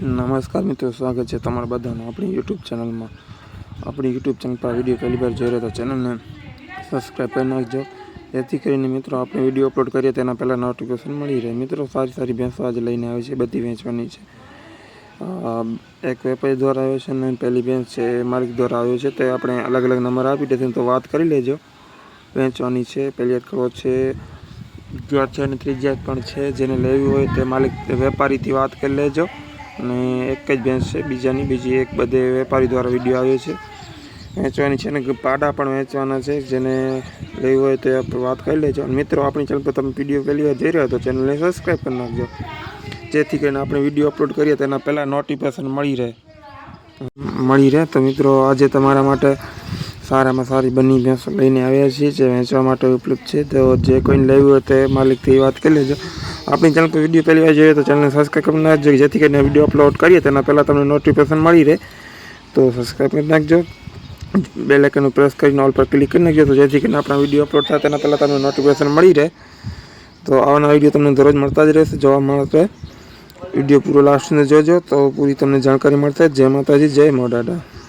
નમસ્કાર મિત્રો, સ્વાગત છે તમારા બધાનું આપણી યુટ્યુબ ચેનલમાં. આપણી યુટ્યુબ ચેનલ પર વીડિયો પહેલી વાર જોઈ રહ્યા તો ચેનલને સબસ્ક્રાઈબ કરી નાખજો. જેથી કરીને મિત્રો, આપણે વીડિયો અપલોડ કરીએ તેના પહેલાં નોટિફિકેશન મળી રહે. મિત્રો, સારી સારી ભેંસો આજે લઈને આવી છે, બધી વેચવાની છે. એક વેપારી દ્વારા આવ્યો છે અને પહેલી ભેંસ છે, એ માલિક દ્વારા આવ્યો છે. તે આપણે અલગ અલગ નંબર આપી દેશે તો વાત કરી લેજો. વેચવાની છે, પહેલી એક કરો છે છે અને ત્રીજી પણ છે, જેને લેવી હોય તે માલિક વેપારીથી વાત કરી લેજો. અને એક જ ભેંસ છે, બીજાની બીજી એક બધે વેપારી દ્વારા વીડિયો આવ્યો છે. વેચવાની છે અને પાડા પણ વેચવાના છે, જેને લેવી હોય તો આપણે વાત કરી લેજો. અને મિત્રો, આપણી ચેનલ પર તમે વીડિયો પહેલી વાર જોઈ રહ્યા તો ચેનલને સબસ્ક્રાઈબ કરી નાખજો. જેથી કરીને આપણે વીડિયો અપલોડ કરીએ તેના પહેલાં નોટિફિકેશન મળી રહે. મળી રહે તો મિત્રો, આજે તમારા માટે સારામાં સારી બની ભેંસો લઈને આવ્યા છીએ, જે વેચવા માટે ઉપલબ્ધ છે. તો જે કોઈને લેવું હોય તે માલિકથી વાત કરી લેજો. આપણી ચેનલ પર વીડિયો પહેલી વાર જોઈએ તો ચેનલને સબસ્ક્રાઈબ કરી નાખજો. જેથી કરીને વીડિયો અપલોડ કરીએ તેના પહેલાં તમને નોટિફિકેશન મળી રહે. તો સબસ્ક્રાઈબ કરી નાખજો. બે આઇકનનું પ્રેસ કરીને ઓલ પર ક્લિક કરી નાખજો. તો જેથી કરીને આપણા વીડિયો અપલોડ થાય તેના પહેલાં તમને નોટિફિકેશન મળી રહે. તો આવાના વીડિયો તમને દરરોજ મળતા જ રહેશે. જોવા મળશે. વીડિયો પૂરો લાસ્ટ સુધી જોજો. તો પૂરી તમને જાણકારી મળશે. જય માતાજી, જય મોડાડા